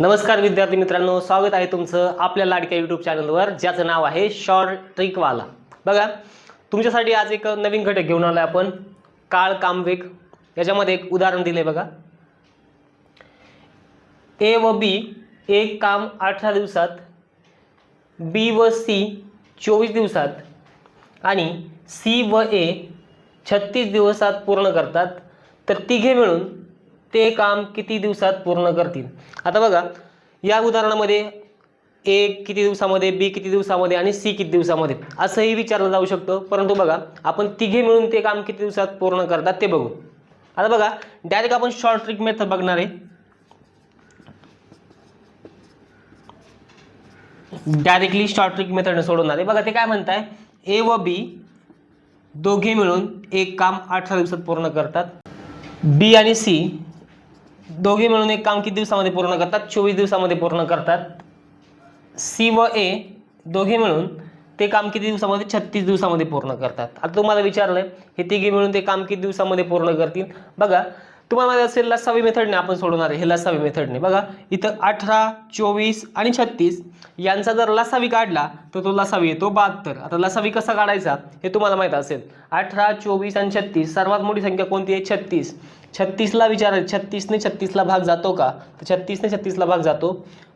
नमस्कार विद्यार्थी मित्रांनो स्वागत आहे तुमचं आपल्या लाडक्या यूट्यूब चॅनलवर ज्याचं नाव आहे शॉर्ट ट्रिकवाला. बघा तुमच्यासाठी आज एक नवीन घटक घेऊन आलो आपण काळ कामवेग. याच्यामध्ये एक उदाहरण दिले बघा. ए व बी एक काम अठरा दिवसात बी व सी चोवीस दिवसात आणि सी व ए छत्तीस दिवसात पूर्ण करतात. तर तिघे मिळून ते काम किती दिवसात पूर्ण करतील? आता बघा या उदाहरणामध्ये ए किती दिवसामध्ये बी किती दिवसामध्ये आणि सी किती दिवसामध्ये असंही विचारलं जाऊ शकतं. परंतु बघा आपण तिघे मिळून ते काम किती दिवसात पूर्ण करतात ते बघू. आता बघा डायरेक्ट आपण शॉर्ट ट्रिक मेथड बघणार आहे. डायरेक्टली शॉर्ट ट्रिक मेथडने सोडवणार आहे. बघा ते काय म्हणताय? ए व बी दोघे मिळून एक काम अठरा दिवसात पूर्ण करतात. बी आणि सी दोघे मिळून एक काम किती दिवसामध्ये पूर्ण करतात? चोवीस दिवसामध्ये पूर्ण करतात. सी व ए दोघे मिळून ते काम किती दिवसामध्ये? छत्तीस दिवसामध्ये पूर्ण करतात. आता तुम्हाला विचारलं हे तिघे मिळून ते काम किती दिवसामध्ये पूर्ण करतील? बघा तुम्हाला माहिती असेल लसावी मेथडने आपण सोडवणार आहे. हे लसावी मेथडने. बघा इथं अठरा चोवीस आणि छत्तीस यांचा जर लसावी काढला तर तो लसावी येतो बहात्तर. आता लसावी कसा काढायचा? हे तुम्हाला माहीत असेल. अठरा चोवीस आणि छत्तीस सर्वात मोठी संख्या कोणती आहे? छत्तीस. छत्तीसला विचार छत्तीसने छत्तीसला भाग जातो का? तर छत्तीसने छत्तीसला भाग जातो.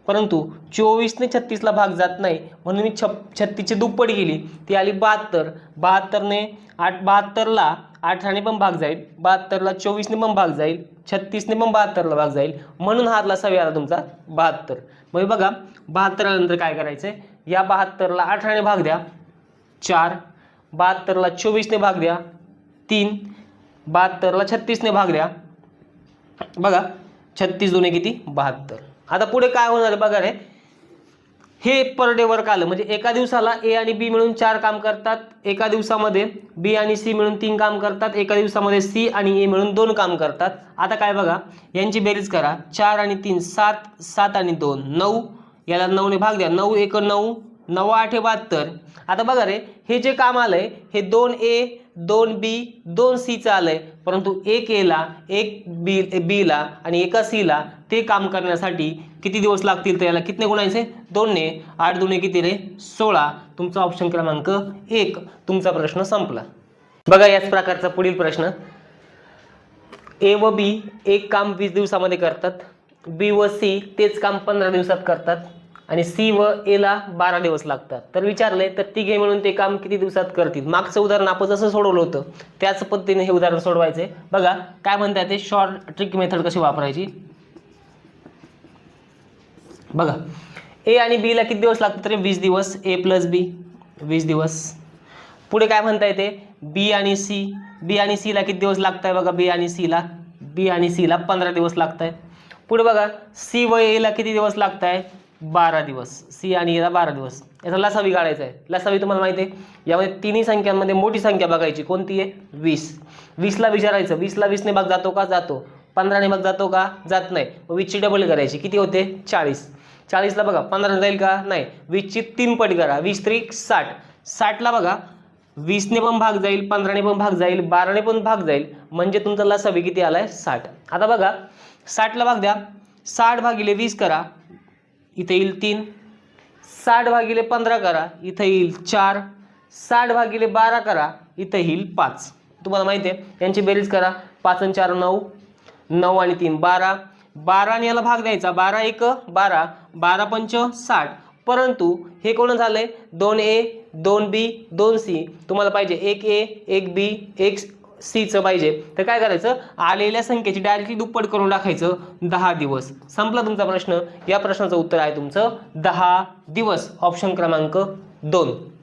परंतु चोवीसने छत्तीसला भाग जात नाही म्हणून मी छप छत्तीसची दुप्पट गेली ती आली बहात्तर. बहात्तरने आठ बहात्तरला अठराने पण भाग जाईल. बहात्तरला चोवीसने पण भाग जाईल. छत्तीसने पण बहात्तरला भाग जाईल. म्हणून हा लसावी आला तुमचा बहात्तर. मग बघा बहात्तर काय करायचं आहे या बहात्तरला अठराने भाग द्या. चार. बहात्तरला चोवीसने भाग द्या. तीन. बहात्तरला छत्तीसने भाग द्या. बघा छत्तीस दोन्ही किती? बहात्तर. आता पुढे काय होणार आहे बघा रे. हे पर डे वर्क आलं. म्हणजे एका दिवसाला ए आणि बी मिळून चार काम करतात. एका दिवसामध्ये बी आणि सी मिळून तीन काम करतात. एका दिवसामध्ये सी आणि ए मिळून दोन काम करतात. आता काय बघा यांची बेरीज करा. चार आणि तीन सात सात आणि दोन नऊ. याला नऊने भाग द्या. नऊ एक नऊ नऊ आठ बहात्तर. आता बघा रे हे जे काम आलं आहे हे दोन ए दोन बी दोन सीचं आहे परंतु एक एला एक बी बीला आणि एका सीला ते काम करण्यासाठी किती दिवस लागतील तर याला कितने गुणायचे दोनने. आठ दोन किती रे? सोळा. तुमचा ऑप्शन क्रमांक एक. तुमचा प्रश्न संपला. बघा याच प्रकारचा पुढील प्रश्न. ए व बी एक काम वीस दिवसामध्ये करतात. बी व सी तेच काम पंधरा दिवसात करतात. आणि सी व एला बारा दिवस लागतात. तर विचारले तर तिघे मिळून ते काम किती दिवसात करतील? मागचं उदाहरण आपण जसं सोडवलं होतं त्याच पद्धतीने हे उदाहरण सोडवायचे बघा काय म्हणतात ते? शॉर्ट ट्रिक मेथड कशी वापरायची? बघा ए आणि बीला किती दिवस लागतात तरी वीस दिवस. ए प्लस बी वीस दिवस. पुढे काय म्हणता येते बी आणि सी बी आणि सीला किती दिवस लागत आहे बघा? बी आणि सीला बी आणि सीला पंधरा दिवस लागत आहे पुढे बघा सी व एला किती दिवस लागत आहे बारा दिवस. सी आणि एला बारा दिवस. याचा लसावी काढायचा आहे. लसावी तुम्हाला माहिती आहे? यामध्ये तिन्ही संख्यांमध्ये मोठी संख्या बघायची. कोणती आहे? वीस. वीसला विचारायचं. वीसला वीसने भाग जातो का? जातो. पंधराने भाग जातो का? जात नाही. मग वीसची डबल करायची. किती होते? चाळीस. चाळीसला बघा. पंधरा जाईल का? नाही. वीसची तीन पट करा. वीस त्रिक साठ. साठला बघा. वीसने पण भाग जाईल पंधराने पण भाग जाईल बाराने पण भाग जाईल. म्हणजे तुमचा लसावी किती आला आहे साठ. आता बघा. साठला भाग द्या. साठ भागिले वीस करा. इथे येईल तीन. साठ भागिले पंधरा करा इथं येईल चार. साठ भागिले बारा करा इथं येईल पाच. तुम्हाला माहिती आहे यांची बेरीज करा. पाच आणि चार नऊ. नऊ आणि तीन बारा. बारा आणि याला भाग द्यायचा. बारा एक बारा. बारा पंच साठ. परंतु हे कोण झालं आहे दोन ए दोन बी दोन सी. तुम्हाला पाहिजे एक ए एक बी एक सीचं पाहिजे. तर काय करायचं? आलेल्या संख्येची डायरेक्टली दुप्पट करून टाकायचं दहा दिवस. संपला तुमचा प्रश्न? या प्रश्नाचं उत्तर आहे तुमचं दहा दिवस. ऑप्शन क्रमांक दोन.